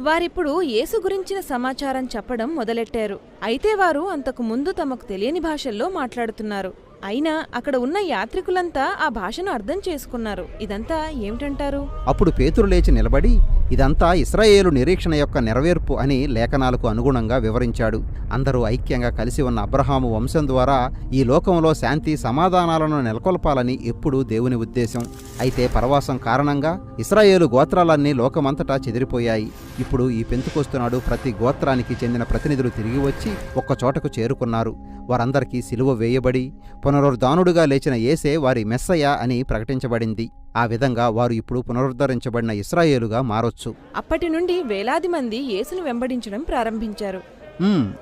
వారిప్పుడు యేసు గురించిన సమాచారం చెప్పడం మొదలెట్టారు. అయితే వారు అంతకు ముందు తమకు తెలియని భాషల్లో మాట్లాడుతున్నారు. అయినా అక్కడ ఉన్న యాత్రికులంతా ఆ భాషను అర్థం చేసుకున్నారు. ఇదంతా ఏమిటంటారు? అప్పుడు పేతురు లేచి నిలబడి ఇదంతా ఇస్రాయేలు నిరీక్షణ యొక్క నెరవేర్పు అని లేఖనాలకు అనుగుణంగా వివరించాడు. అందరూ ఐక్యంగా కలిసి ఉన్న అబ్రహాము వంశం ద్వారా ఈ లోకంలో శాంతి సమాధానాలను నెలకొల్పాలని ఎప్పుడూ దేవుని ఉద్దేశం. అయితే పరవాసం కారణంగా ఇస్రాయేలు గోత్రాలన్నీ లోకమంతటా చెదిరిపోయాయి. ఇప్పుడు ఈ పెంతుకొస్తున్నాడు ప్రతి గోత్రానికి చెందిన ప్రతినిధులు తిరిగి వచ్చి ఒక్క చోటకు చేరుకున్నారు. వారందరికీ సిలువ వేయబడి పునరుద్ధానుడుగా లేచిన యేసే వారి మెస్సయ్య అని ప్రకటించబడింది. ఆ విధంగా వారు ఇప్పుడు పునరుద్ధరించబడిన ఇస్రాయేలుగా మారొచ్చు. అప్పటి నుండి వేలాది మంది యేసును వెంబడించడం ప్రారంభించారు.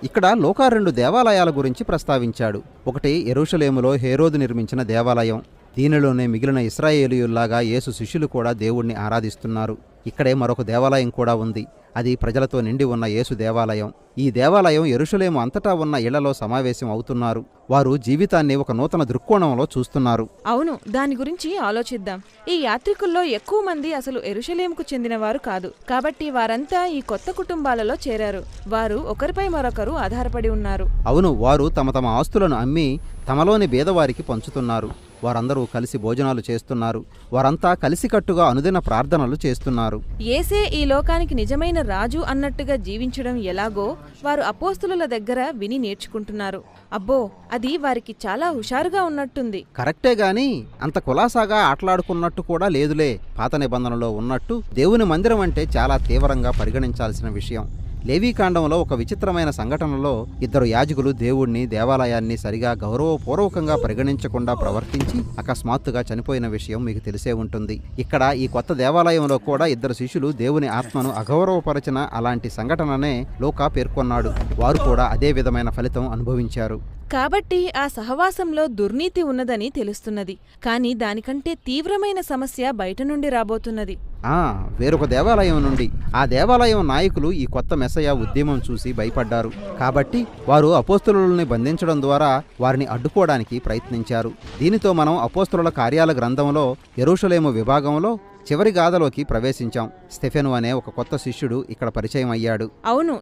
ఇక్కడ లోకా రెండు దేవాలయాల గురించి ప్రస్తావించాడు. ఒకటి ఎరుషలేములో హేరోదు నిర్మించిన దేవాలయం. దీనిలోనే మిగిలిన ఇస్రాయేలీయుల్లాగా యేసు శిష్యులు కూడా దేవుణ్ణి ఆరాధిస్తున్నారు. ఇక్కడే మరొక దేవాలయం కూడా ఉంది. అది ప్రజలతో నిండి ఉన్న యేసు దేవాలయం. ఈ దేవాలయం ఎరుషలేము అంతటా ఉన్న ఇళ్ళలో సమావేశం అవుతున్నారు. వారు జీవితాన్ని ఒక నూతన దృక్కోణంలో చూస్తున్నారు. అవును దాని గురించి ఆలోచిద్దాం. ఈ యాత్రికుల్లో ఎక్కువ మంది అసలు ఎరుషలేంకు చెందినవారు కాదు. కాబట్టి వారంతా ఈ కొత్త కుటుంబాలలో చేరారు. వారు ఒకరిపై మరొకరు ఆధారపడి ఉన్నారు. అవును వారు తమ తమ ఆస్తులను అమ్మి తమలోని బేదవారికి పంచుతున్నారు. వారందరూ కలిసి భోజనాలు చేస్తున్నారు. వారంతా కలిసికట్టుగా అనుదిన ప్రార్థనలు చేస్తున్నారు. ఏసే ఈ లోకానికి నిజమైన రాజు అన్నట్టుగా జీవించడం ఎలాగో వారు అపోస్తుల దగ్గర విని నేర్చుకుంటున్నారు. అబ్బో అది వారికి చాలా హుషారుగా ఉన్నట్టుంది. కరెక్టే గాని అంత కులాసాగా ఆటలాడుకున్నట్టు కూడా లేదులే. పాత నిబంధనలో ఉన్నట్టు దేవుని మందిరం అంటే చాలా తీవ్రంగా పరిగణించాల్సిన విషయం. లేవీకాండంలో ఒక విచిత్రమైన సంఘటనలో ఇద్దరు యాజకులు దేవుణ్ణి దేవాలయాన్ని సరిగా గౌరవపూర్వకంగా పరిగణించకుండా ప్రవర్తించి అకస్మాత్తుగా చనిపోయిన విషయం మీకు తెలిసే ఉంటుంది. ఇక్కడ ఈ కొత్త దేవాలయంలో కూడా ఇద్దరు శిష్యులు దేవుని ఆత్మను అగౌరవపరచిన అలాంటి సంఘటననే లోకా పేర్కొన్నాడు. వారు కూడా అదే విధమైన ఫలితం అనుభవించారు. కాబట్టి ఆ సహవాసంలో దుర్నీతి ఉన్నదని తెలుస్తున్నది. కానీ దానికంటే తీవ్రమైన సమస్య బయట నుండి రాబోతున్నది. ఆ వేరొక దేవాలయం నుండి. ఆ దేవాలయం నాయకులు ఈ కొత్త మెసయ ఉద్యమం చూసి భయపడ్డారు. కాబట్టి వారు అపోస్తులని బంధించడం ద్వారా వారిని అడ్డుకోవడానికి ప్రయత్నించారు. దీనితో మనం అపోస్తుల కార్యాల గ్రంథంలో ఎరుషలేము విభాగంలో చివరి గాథలోకి ప్రవేశించాం. స్టెఫెను అనే ఒక కొత్త శిష్యుడు ఇక్కడ పరిచయం అయ్యాడు. అవును